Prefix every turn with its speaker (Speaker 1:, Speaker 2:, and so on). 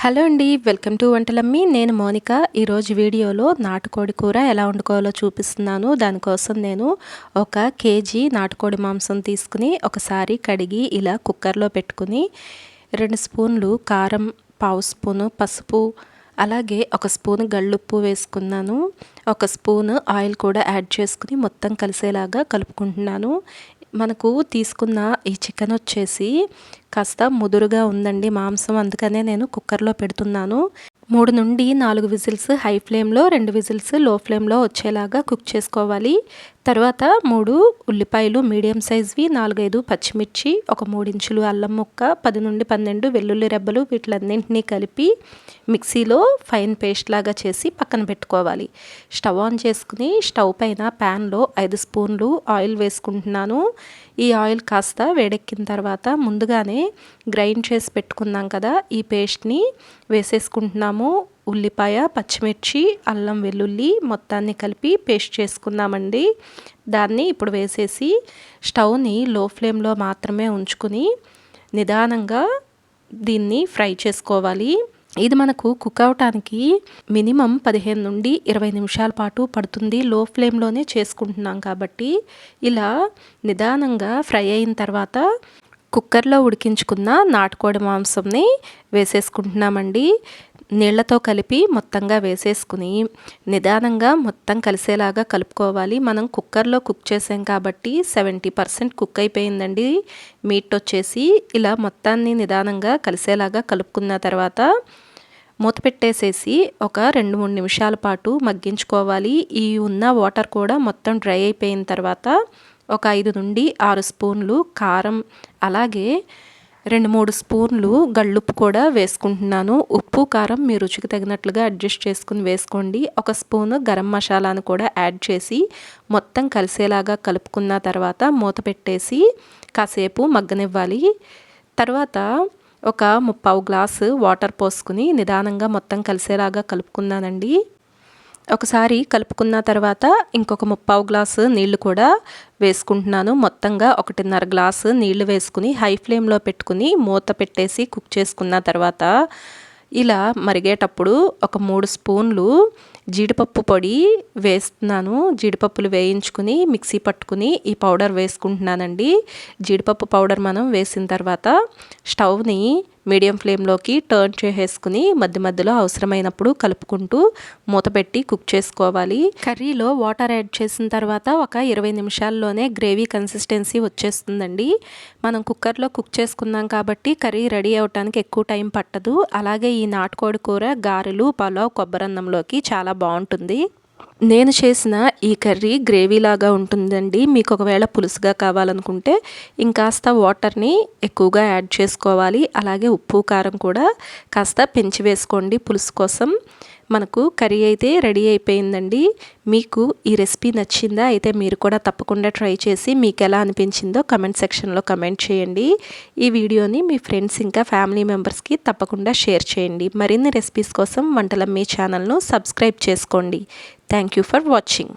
Speaker 1: Hello అండి welcome to Vantalammi. నేను Monica. ఈరోజు వీడియోలో నాటుకోడి కూర ఎలా వండుకోవాలో చూపిస్తున్నాను. దానికోసం నేను ఒక కేజీ నాటుకోడి మాంసం తీసుకుని ఒకసారి కడిగి ఇలా కుక్కర్లో పెట్టుకుని రెండు స్పూన్లు కారం పావు స్పూను పసుపు అలాగే ఒక స్పూన్ గళ్ళుప్పు వేసుకున్నాను. ఒక స్పూన్ ఆయిల్ కూడా యాడ్ చేసుకుని మొత్తం కలిసేలాగా కలుపుకుంటున్నాను. మనకు తీసుకున్న ఈ చికెన్ వచ్చేసి కాస్త ముదురుగా ఉందండి మాంసం. అందుకనే నేను కుక్కర్లో పెడుతున్నాను. మూడు నుండి నాలుగు విజిల్స్ హై ఫ్లేమ్లో రెండు విజిల్స్లో ఫ్లేమ్లో వచ్చేలాగా కుక్ చేసుకోవాలి. తర్వాత మూడు ఉల్లిపాయలు మీడియం సైజ్వి నాలుగైదు పచ్చిమిర్చి ఒక మూడించులు అల్లం ముక్క పది నుండి పన్నెండు వెల్లుల్లి రెబ్బలు వీటిలన్నింటినీ కలిపి మిక్సీలో ఫైన్ పేస్ట్ లాగా చేసి పక్కన పెట్టుకోవాలి. స్టవ్ ఆన్ చేసుకుని స్టవ్ పైన ప్యాన్లో ఐదు స్పూన్లు ఆయిల్ వేసుకుంటున్నాను. ఈ ఆయిల్ కాస్త వేడెక్కిన తర్వాత ముందుగానే గ్రైండ్ చేసి పెట్టుకున్నాం కదా ఈ పేస్ట్ని వేసేసుకుంటున్నాము. ఉల్లిపాయ పచ్చిమిర్చి అల్లం వెల్లుల్లి మొత్తాన్ని కలిపి పేస్ట్ చేసుకుందామండి. దాన్ని ఇప్పుడు వేసేసి స్టవ్ని లో ఫ్లేమ్లో మాత్రమే ఉంచుకుని నిదానంగా దీన్ని ఫ్రై చేసుకోవాలి. ఇది మనకు కుక్ అవటానికి మినిమం పదిహేను నుండి ఇరవై నిమిషాల పాటు పడుతుంది. లో ఫ్లేమ్లోనే చేసుకుంటున్నాం కాబట్టి ఇలా నిదానంగా ఫ్రై అయిన తర్వాత కుక్కర్లో ఉడికించుకున్న నాటుకోడి మాంసంని వేసేసుకుంటున్నామండి. నీళ్ళతో కలిపి మొత్తంగా వేసేసుకుని నిదానంగా మొత్తం కలిసేలాగా కలుపుకోవాలి. మనం కుక్కర్లో కుక్ చేసాం కాబట్టి సెవెంటీ పర్సెంట్ కుక్ అయిపోయిందండి. మీట్ వచ్చేసి ఇలా మొత్తాన్ని నిదానంగా కలిసేలాగా కలుపుకున్న తర్వాత మూత పెట్టేసేసి ఒక రెండు మూడు నిమిషాల పాటు మగ్గించుకోవాలి. ఈ ఉన్న వాటర్ కూడా మొత్తం డ్రై అయిపోయిన తర్వాత ఒక ఐదు నుండి ఆరు స్పూన్లు కారం అలాగే రెండు మూడు స్పూన్లు గళ్ళుప్పు కూడా వేసుకుంటున్నాను. ఉప్పు కారం మీ రుచికి తగినట్లుగా అడ్జస్ట్ చేసుకుని వేసుకోండి. ఒక స్పూను గరం మసాలాను కూడా యాడ్ చేసి మొత్తం కలిసేలాగా కలుపుకున్న తర్వాత మూత పెట్టేసి కాసేపు మగ్గనివ్వాలి. తర్వాత ఒక ముప్పావు గ్లాసు వాటర్ పోసుకుని నిదానంగా మొత్తం కలిసేలాగా కలుపుకున్నానండి. ఒకసారి కలుపుకున్న తర్వాత ఇంకొక ముప్పావు గ్లాసు నీళ్ళు కూడా వేసుకుంటున్నాను. మొత్తంగా ఒకటిన్నర గ్లాసు నీళ్ళు వేసుకుని హై ఫ్లేమ్లో పెట్టుకుని మూత పెట్టేసి కుక్ చేసుకున్న తర్వాత ఇలా మరిగేటప్పుడు ఒక మూడు స్పూన్లు జీడిపప్పు పొడి వేస్తున్నాను. జీడిపప్పులు వేయించుకుని మిక్సీ పట్టుకుని ఈ పౌడర్ వేసుకుంటున్నానండి. జీడిపప్పు పౌడర్ మనం వేసిన తర్వాత స్టవ్ని మీడియం ఫ్లేమ్లోకి టర్న్ చేసేసుకుని మధ్య మధ్యలో అవసరమైనప్పుడు కలుపుకుంటూ మూత పెట్టి కుక్ చేసుకోవాలి. కర్రీలో వాటర్ యాడ్ చేసిన తర్వాత ఒక ఇరవై నిమిషాల్లోనే గ్రేవీ కన్సిస్టెన్సీ వచ్చేస్తుందండి. మనం కుక్కర్లో కుక్ చేసుకున్నాం కాబట్టి కర్రీ రెడీ అవడానికి ఎక్కువ టైం పట్టదు. అలాగే ఈ నాటుకోడి కూర గారెలు పలావ్ కొబ్బరన్నంలోకి చాలా బాగుంటుంది. నేను చేసిన ఈ కర్రీ గ్రేవీలాగా ఉంటుందండి. మీకు ఒకవేళ పులుసుగా కావాలనుకుంటే ఇంకాస్త వాటర్ని ఎక్కువగా యాడ్ చేసుకోవాలి. అలాగే ఉప్పు కారం కూడా కాస్త పెంచి వేసుకోండి పులుసు కోసం. మనకు కర్రీ అయితే రెడీ అయిపోయిందండి. మీకు ఈ రెసిపీ నచ్చిందా అయితే మీరు కూడా తప్పకుండా ట్రై చేసి మీకు ఎలా అనిపించిందో కమెంట్ సెక్షన్లో కమెంట్ చేయండి. ఈ వీడియోని మీ ఫ్రెండ్స్ ఇంకా ఫ్యామిలీ మెంబర్స్కి తప్పకుండా షేర్ చేయండి. మరిన్ని రెసిపీస్ కోసం వంటల మీ ఛానల్ను సబ్స్క్రైబ్ చేసుకోండి. Thank you for watching.